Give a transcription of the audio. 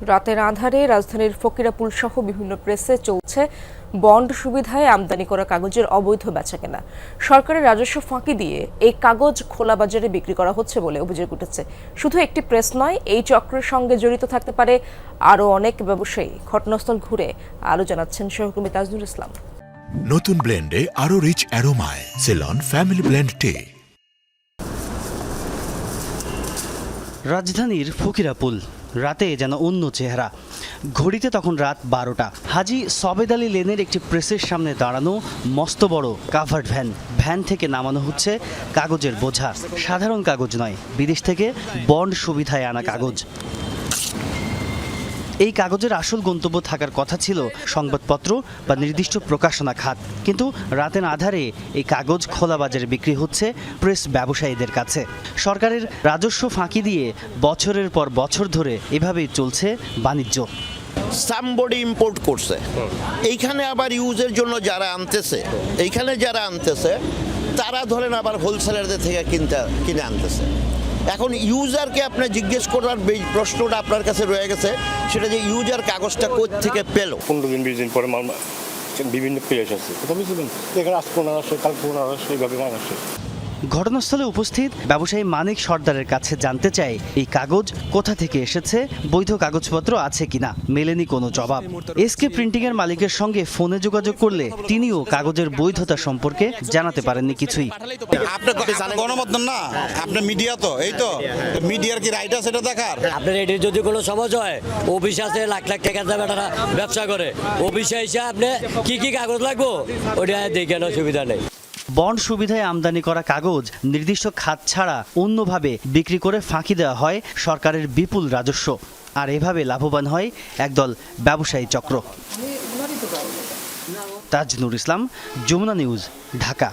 রাতের আধারে রাজধানীর ফকিরাপুল সহ বিভিন্ন প্রেসে চলছে বন্ড সুবিধায় আমদানি করা কাগজের অবৈধ বেচাকেনা। সরকারের রাজস্ব ফাঁকি দিয়ে এই কাগজ খোলা বাজারে বিক্রি করা হচ্ছে বলে অভিযোগ উঠেছে। শুধু একটি প্রেস নয় এই চক্রের সঙ্গে জড়িত থাকতে পারে আরও অনেক ব্যবসায়ী। ঘটনাস্থল ঘুরে আলো জানাচ্ছেন সহকর্মী তাজনুর ইসলাম। নতুন ব্লেন্ডে আরও রিচ অ্যারোমায় সেলন ফ্যামিলি ব্লেন্ড টে রাজধানীর ফকিরাপুল রাতে যেন অন্য চেহারা। ঘড়িতে তখন রাত বারোটা। হাজি সবেদ আলী লেনের একটি প্রেসের সামনে দাঁড়ানো মস্ত বড় কাভার্ড ভ্যান। ভ্যান থেকে নামানো হচ্ছে কাগজের বোঝা। সাধারণ কাগজ নয়, বিদেশ থেকে বন্ড সুবিধায় আনা কাগজ। এই কাগজের আসল গন্তব্য থাকার কথা ছিল সংবাদপত্র বা নির্দিষ্ট প্রকাশনা খাত কিন্তু রাতের আধারে এই কাগজ খোলা বাজারে বিক্রি হচ্ছে প্রেস ব্যবসায়ীদের কাছে। সরকারের রাজস্ব ফাঁকি দিয়ে বছরের পর বছর ধরে এভাবেই চলছে বাণিজ্য। সামবডি ইম্পোর্ট করছে। এইখানে আবার ইউজের জন্য যারা আনতেছে, এইখানে যারা আনতেছে, তারা ধরেন আবার হোলসেলারদের থেকে কিনতে কিনে আনতেছে। এখন ইউজারকে আপনার জিজ্ঞেস করার প্রশ্নটা আপনার কাছে রয়ে গেছে, সেটা যে ইউজার কাগজটা কোথ থেকে পেল? পনেরো দিন, বিশ দিন পরে বিভিন্ন প্লেস আছে। এখানে আজ পনেরো আসে কাল পনেরো আসে, এইভাবে মাল আসে। ঘটনাস্থলে উপস্থিত ব্যবসায়ী মানিক সর্দারের কাছে জানতে চাই এই কাগজ কোথা থেকে এসেছে বৈধ কাগজপত্র আছে কিনা মেলেনি কোনো জবাব। এসকে প্রিন্টিং এর মালিকের সঙ্গে ফোনে যোগাযোগ করলে তিনিও কাগজের বৈধতা সম্পর্কে জানাতে পারেননি কিছুই। আপনি গণমাধ্যম না আপনি মিডিয়া তো এই তো মিডিয়ার কি রাইট আছে এটা দেখার? আপনার এটির যদি কোনো সমস্যা হয় অফিস আছে লাখ লাখ টাকা দেবে তারা ব্যবসা করে অফিসে এসে আপনি কি কি কাগজ লাগবো ওটা দেখে নেওয়ার সুবিধা নেই। বন্ড সুবিধায় আমদানি করা কাগজ নির্দিষ্ট খাত ছাড়া অন্যভাবে বিক্রি করে ফাঁকি দেওয়া হয় সরকারের বিপুল রাজস্ব। আর এভাবে লাভবান হয় একদল ব্যবসায়ী চক্র। তাজনুর ইসলাম যমুনা নিউজ ঢাকা।